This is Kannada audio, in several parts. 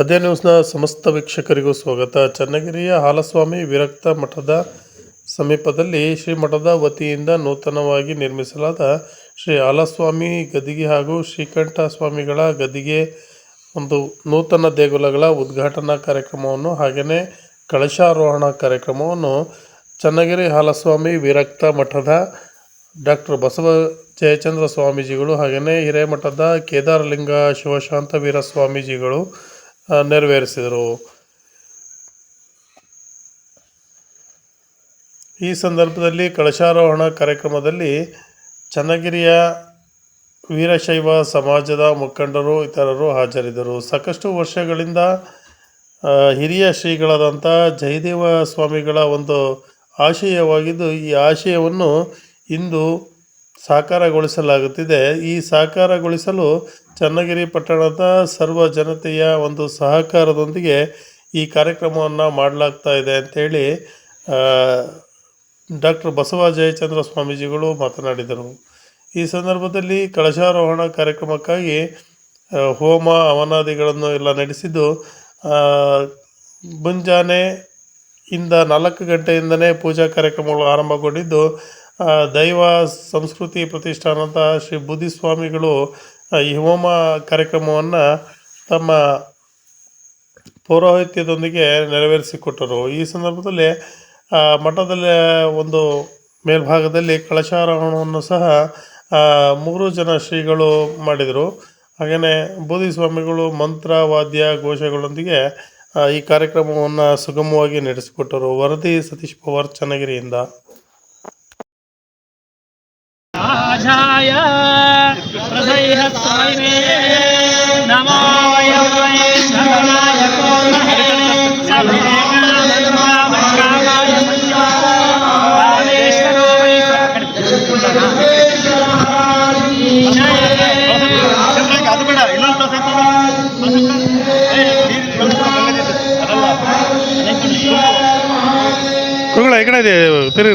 ಅದೇ ನ್ಯೂಸ್ನ ಸಮಸ್ತ ವೀಕ್ಷಕರಿಗೂ ಸ್ವಾಗತ. ಚನ್ನಗಿರಿಯ ಹಾಲಸ್ವಾಮಿ ವಿರಕ್ತ ಮಠದ ಸಮೀಪದಲ್ಲಿ ಶ್ರೀ ಮಠದ ವತಿಯಿಂದ ನೂತನವಾಗಿ ನಿರ್ಮಿಸಲಾದ ಶ್ರೀ ಹಾಲಸ್ವಾಮಿ ಗದಿಗೆ ಹಾಗೂ ಶ್ರೀಕಂಠ ಸ್ವಾಮಿಗಳ ಗದಿಗೆ ಒಂದು ನೂತನ ದೇಗುಲಗಳ ಉದ್ಘಾಟನಾ ಕಾರ್ಯಕ್ರಮವನ್ನು ಹಾಗೆಯೇ ಕಳಶಾರೋಹಣ ಕಾರ್ಯಕ್ರಮವನ್ನು ಚನ್ನಗಿರಿ ಹಾಲಸ್ವಾಮಿ ವಿರಕ್ತ ಮಠದ ಡಾಕ್ಟರ್ ಬಸವ ಜಯಚಂದ್ರ ಸ್ವಾಮೀಜಿಗಳು ಹಾಗೆಯೇ ಹಿರೇಮಠದ ಕೇದಾರಲಿಂಗ ಶಿವಶಾಂತವೀರ ಸ್ವಾಮೀಜಿಗಳು ಆ, ನೆರವೇರಿಸಿದರು. ಈ ಸಂದರ್ಭದಲ್ಲಿ ಕಳಶಾರೋಹಣ ಕಾರ್ಯಕ್ರಮದಲ್ಲಿ ಚನ್ನಗಿರಿಯ ವೀರಶೈವ ಸಮಾಜದ ಮುಖಂಡರು, ಇತರರು ಹಾಜರಿದ್ದರು. ಸಾಕಷ್ಟು ವರ್ಷಗಳಿಂದ ಹಿರಿಯ ಶ್ರೀಗಳಾದಂಥ ಜಯದೇವ ಸ್ವಾಮಿಗಳ ಒಂದು ಆಶಯವಾಗಿದ್ದು, ಈ ಆಶಯವನ್ನು ಇಂದು ಸಾಕಾರಗೊಳಿಸಲಾಗುತ್ತಿದೆ. ಈ ಸಾಕಾರಗೊಳಿಸಲು ಚನ್ನಗಿರಿ ಪಟ್ಟಣದ ಸರ್ವ ಜನತೆಯ ಒಂದು ಸಹಕಾರದೊಂದಿಗೆ ಈ ಕಾರ್ಯಕ್ರಮವನ್ನು ಮಾಡಲಾಗ್ತಾ ಇದೆ ಅಂಥೇಳಿ ಡಾಕ್ಟರ್ ಬಸವ ಜಯಚಂದ್ರ ಸ್ವಾಮೀಜಿಗಳು ಮಾತನಾಡಿದರು. ಈ ಸಂದರ್ಭದಲ್ಲಿ ಕಳಶಾರೋಹಣ ಕಾರ್ಯಕ್ರಮಕ್ಕಾಗಿ ಹೋಮ ಅವನಾದಿಗಳನ್ನು ಎಲ್ಲ ನಡೆಸಿದ್ದು ಮುಂಜಾನೆ ಇಂದ ನಾಲ್ಕು ಗಂಟೆಯಿಂದನೇ ಪೂಜಾ ಕಾರ್ಯಕ್ರಮಗಳು ಆರಂಭಗೊಂಡಿದ್ದು ದೈವ ಸಂಸ್ಕೃತಿ ಪ್ರತಿಷ್ಠಾನದ ಶ್ರೀ ಬುದ್ಧಿಸ್ವಾಮಿಗಳು ಈ ಹೋಮ ಕಾರ್ಯಕ್ರಮವನ್ನು ತಮ್ಮ ಪೌರೋಹಿತ್ಯದೊಂದಿಗೆ ನೆರವೇರಿಸಿಕೊಟ್ಟರು. ಈ ಸಂದರ್ಭದಲ್ಲಿ ಮಠದಲ್ಲಿ ಒಂದು ಮೇಲ್ಭಾಗದಲ್ಲಿ ಕಳಶಾರೋಹಣವನ್ನು ಸಹ ಮೂರು ಜನ ಶ್ರೀಗಳು ಮಾಡಿದರು. ಹಾಗೆಯೇ ಬೋಧಿಸ್ವಾಮಿಗಳು ಮಂತ್ರ, ವಾದ್ಯ, ಘೋಷಗಳೊಂದಿಗೆ ಈ ಕಾರ್ಯಕ್ರಮವನ್ನು ಸುಗಮವಾಗಿ ನಡೆಸಿಕೊಟ್ಟರು. ವರದಿ ಸತೀಶ್ ಪವಾರ್ ಚನ್ನಗಿರಿಯಿಂದ. ఇక్కడ ఇక్కడ ఇది ತಿರುಗಿ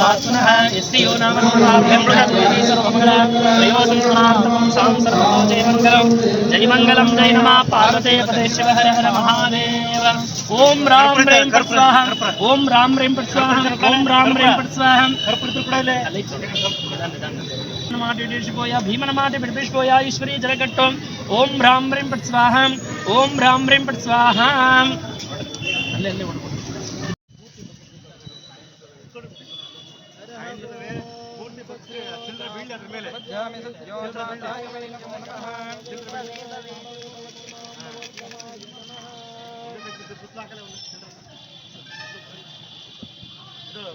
ತಿರುಗಿ ಬುದ್ಧಿಸ್ವಾಮಿ अत्यतिष्ठदशाङ्कुलं पुरुष एवेदकं सर्वं यद्भूतमिन्द्रभव्यं उदामृतापदेशायः एतावानस्य महिमा अतो जायां च पुरुषः आदस्य विश्वभूतानि त्रिपादस्यामृते त्रिपादोर्वापुरेश्वरः आदोस्येहामवात्मनः यस्यो नाम नमोभाभ्यं बृहद्वेदी सर्वमङ्गला त्रयोसंस्मरार्थमं सां सर्वतो जयमङ्गलं जयमङ्गलं जय नमः पार्वते पते शिव हर हर महादेव ॐ रां ह्रीं फट् स्वाहा ॐ रां ह्रीं फट् स्वाहा ॐ रां ह्रीं फट् स्वाहा ನಮಾಟಿ ಬಿಡಿಸ್ಬೋಯ ಭೀಮನಮಾಟಿ ಬಿಡಿಸ್ಬೋಯ ಈಶ್ವರಿ ಜಲಗಟ್ಟು ಓಂ ಭ್ರಾಂ ಹ್ರೀಂ ಪಟ್ ಸ್ವಾಹ ಓಂ ಭ್ರಾಂ ಹ್ರೀಂ ಪಟ್ ಸ್ವಾಹ ಅಲ್ಲೇ ಅಲ್ಲೇ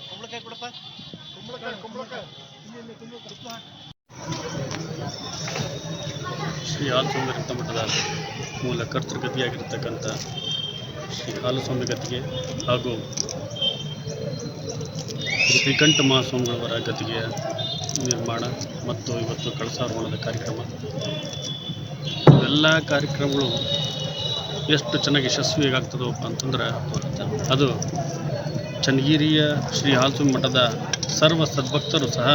ಕುಂಬಳಕಾಯಿ ಕೊಡಪ್ಪ ಕುಂಬಳಕಾಯಿ ಕುಂಬಳಕಾಯಿ ಶ್ರೀ ಹಾಲಸ್ವಾಮಿ ರಕ್ತ ಮಠದ ಮೂಲ ಕರ್ತೃಗತಿಯಾಗಿರ್ತಕ್ಕಂಥ ಶ್ರೀ ಹಾಲಸ್ವಾಮಿ ಗತಿಗೆ ಹಾಗೂ ಶ್ರೀ ಶ್ರೀಕಂಠ ಮಹಾಸ್ವಾಮಿಗಳವರ ಗತಿಗೆಯ ನಿರ್ಮಾಣ ಮತ್ತು ಇವತ್ತು ಕಳಸಾರೋಹಣದ ಕಾರ್ಯಕ್ರಮ. ಇವೆಲ್ಲ ಕಾರ್ಯಕ್ರಮಗಳು ಎಷ್ಟು ಚೆನ್ನಾಗಿ ಯಶಸ್ವಿಯಾಗ್ತದವಪ್ಪ ಅಂತಂದ್ರೆ ಅದು ಚನ್ನಗಿರಿಯ ಶ್ರೀ ಹಾಲ್ಸುಮಿ ಮಠದ ಸರ್ವ ಸದ್ಭಕ್ತರು ಸಹ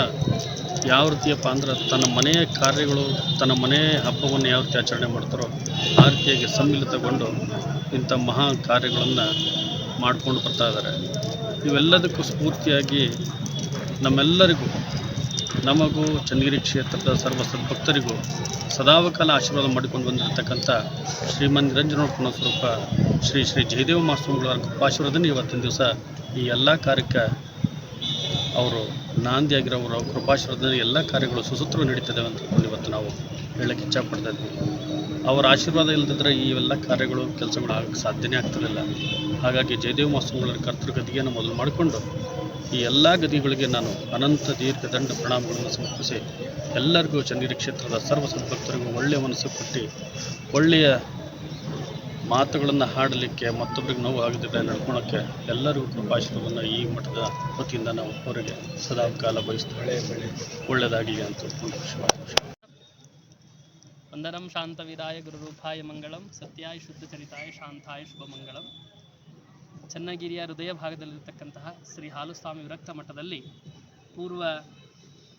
ಯಾವ ರೀತಿಯಪ್ಪ ಅಂದ್ರೆ ತನ್ನ ಮನೆಯ ಕಾರ್ಯಗಳು, ತನ್ನ ಮನೆಯ ಹಬ್ಬವನ್ನು ಯಾವ ರೀತಿ ಆಚರಣೆ ಮಾಡ್ತಾರೋ ಆ ರೀತಿಯಾಗಿ ಸಮ್ಮಿಲಿತಗೊಂಡು ಇಂಥ ಮಹಾ ಕಾರ್ಯಗಳನ್ನು ಮಾಡ್ಕೊಂಡು ಬರ್ತಾ ಇದ್ದಾರೆ. ಇವೆಲ್ಲದಕ್ಕೂ ಸ್ಫೂರ್ತಿಯಾಗಿ ನಮ್ಮೆಲ್ಲರಿಗೂ ನಮಗೂ ಚನ್ನಗಿರಿ ಕ್ಷೇತ್ರದ ಸರ್ವ ಸದ್ಭಕ್ತರಿಗೂ ಸದಾವಕಾಲ ಆಶೀರ್ವಾದ ಮಾಡಿಕೊಂಡು ಬಂದಿರತಕ್ಕಂಥ ಶ್ರೀಮನ್ ನಿರಂಜನ ಸ್ವರೂಪ ಶ್ರೀ ಶ್ರೀ ಜಯದೇವ ಮಹಾಸ್ವಾಮಿಗಳ ಕೃಪಾಶೀರ್ವಾದನೆ ಇವತ್ತಿನ ದಿವಸ ಈ ಎಲ್ಲ ಕಾರ್ಯಕ್ಕೆ ಅವರು ನಾಂದಿಯಾಗಿರೋರು ಕೃಪಾಶೀರ್ವಾದದಲ್ಲಿ ಎಲ್ಲ ಕಾರ್ಯಗಳು ಸುಸೂತ್ರ ನಡೀತದೆ ಅಂತ ಇವತ್ತು ನಾವು ಹೇಳಕ್ಕೆ ಇಚ್ಛಪಡ್ತಾ ಇದ್ವಿ. ಅವರ ಆಶೀರ್ವಾದ ಇಲ್ಲದಿದ್ದರೆ ಈ ಎಲ್ಲ ಕಾರ್ಯಗಳು, ಕೆಲಸಗಳು ಆಗಕ್ಕೆ ಸಾಧ್ಯನೇ ಆಗ್ತಿರಲಿಲ್ಲ ಹಾಗಾಗಿ ಜಯದೇವ ಕರ್ತೃ ಕರ್ತೃಗತಿಯನ್ನು ಮೊದಲು ಮಾಡಿಕೊಂಡು ಈ ಎಲ್ಲ ಗದಿಗಳಿಗೆ ನಾನು ಅನಂತ ದೀರ್ಘ ದಂಡ ಪ್ರಣಾಮಗಳನ್ನು ಸಮರ್ಪಿಸಿ ಎಲ್ಲರಿಗೂ ಚನ್ನಗಿರಿ ಕ್ಷೇತ್ರದ ಸರ್ವ ಸದ್ಭಕ್ತರಿಗೂ ಒಳ್ಳೆಯ ಮನಸ್ಸು ಕೊಟ್ಟು ಒಳ್ಳೆಯ ಮಾತುಗಳನ್ನು ಹಾಡಲಿಕ್ಕೆ ಮತ್ತೊಬ್ಬರಿಗೆ ನೋವು ಆಗದಿದ್ದರೆ ನಡ್ಕೊಳಕ್ಕೆ ಎಲ್ಲರಿಗೂ ಕೃಪಾಶೀರ್ವಾದವನ್ನು ಈ ಮಠದ ವತಿಯಿಂದ ನಾವು ಅವರಿಗೆ ಸದಾ ಕಾಲ ಬಯಸ್ತೇವೆ. ಒಳ್ಳೆಯದಾಗಲಿ ಅಂತ ವಂದನಂ ಶಾಂತವೀರಾಯ ಗುರುರೂಪಾಯ ಮಂಗಳಂ, ಸತ್ಯಾಯ ಶುದ್ಧ ಚರಿತಾಯ ಶಾಂತಾಯ ಶುಭ ಮಂಗಳಂ. ಚನ್ನಗಿರಿಯ ಹೃದಯ ಭಾಗದಲ್ಲಿರ್ತಕ್ಕಂತಹ ಶ್ರೀ ಹಾಲುಸ್ವಾಮಿ ವಿರಕ್ತ ಮಠದಲ್ಲಿ ಪೂರ್ವ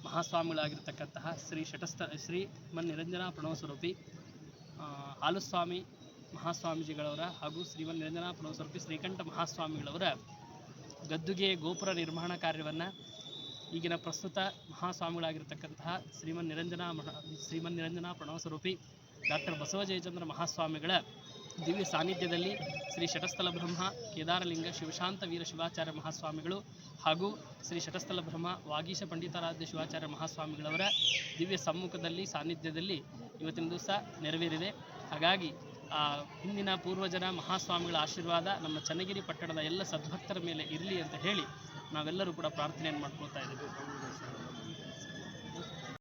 ಮಹಾಸ್ವಾಮಿಗಳಾಗಿರ್ತಕ್ಕಂತಹ ಶ್ರೀ ಶಟಸ್ಥ, ಶ್ರೀ ಮನ್ ನಿರಂಜನ ಪ್ರಣವ ಸ್ವರೂಪಿ ಹಾಲುಸ್ವಾಮಿ ಮಹಾಸ್ವಾಮೀಜಿಗಳವರ ಹಾಗೂ ಶ್ರೀಮನ್ ನಿರಂಜನ ಪ್ರಣವ ಸ್ವರೂಪಿ ಶ್ರೀಕಂಠ ಮಹಾಸ್ವಾಮಿಗಳವರ ಗದ್ದುಗೆ ಗೋಪುರ ನಿರ್ಮಾಣ ಕಾರ್ಯವನ್ನು ಈಗಿನ ಪ್ರಸ್ತುತ ಮಹಾಸ್ವಾಮಿಗಳಾಗಿರ್ತಕ್ಕಂತಹ ಶ್ರೀಮನ್ ನಿರಂಜನ ಮಹ, ಶ್ರೀಮನ್ ನಿರಂಜನ ಪ್ರಣವ ಸ್ವರೂಪಿ ಡಾಕ್ಟರ್ ಬಸವ ಜಯಚಂದ್ರ ಮಹಾಸ್ವಾಮಿಗಳ ದಿವ್ಯ ಸಾನ್ನಿಧ್ಯದಲ್ಲಿ ಶ್ರೀ ಶಟಸ್ಥಲ ಬ್ರಹ್ಮ, ಕೇದಾರಲಿಂಗ, ಶಿವಶಾಂತ ವೀರ ಶಿವಾಚಾರ್ಯ ಮಹಾಸ್ವಾಮಿಗಳು ಹಾಗೂ ಶ್ರೀ ಶಟಸ್ಥಲ ಬ್ರಹ್ಮ, ವಾಗೀಶ ಪಂಡಿತಾರಾಧ್ಯ ಶಿವಾಚಾರ್ಯ ಮಹಾಸ್ವಾಮಿಗಳವರ ದಿವ್ಯ ಸಮ್ಮುಖದಲ್ಲಿ, ಸಾನ್ನಿಧ್ಯದಲ್ಲಿ ಇವತ್ತಿನ ದಿವಸ ನೆರವೇರಿದೆ. ಹಾಗಾಗಿ ಹಿಂದಿನ ಪೂರ್ವಜರ ಮಹಾಸ್ವಾಮಿಗಳ ಆಶೀರ್ವಾದ ನಮ್ಮ ಚನ್ನಗಿರಿ ಪಟ್ಟಣದ ಎಲ್ಲ ಸದ್ಭಕ್ತರ ಮೇಲೆ ಇರಲಿ ಅಂತ ಹೇಳಿ ನಾವೆಲ್ಲರೂ ಕೂಡ ಪ್ರಾರ್ಥನೆಯನ್ನು ಮಾಡ್ಕೊಳ್ತಾ ಇದ್ದೀವಿ.